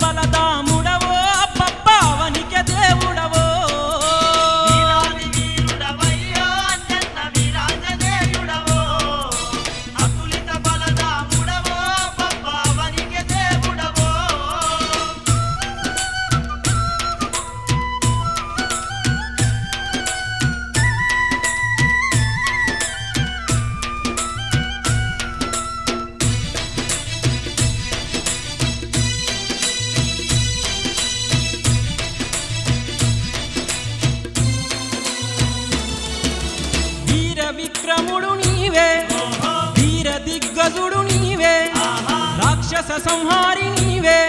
la విక్రముడు నీవే వీర దిగ్గజుడు నీవే రాక్షస సంహారి నీవే.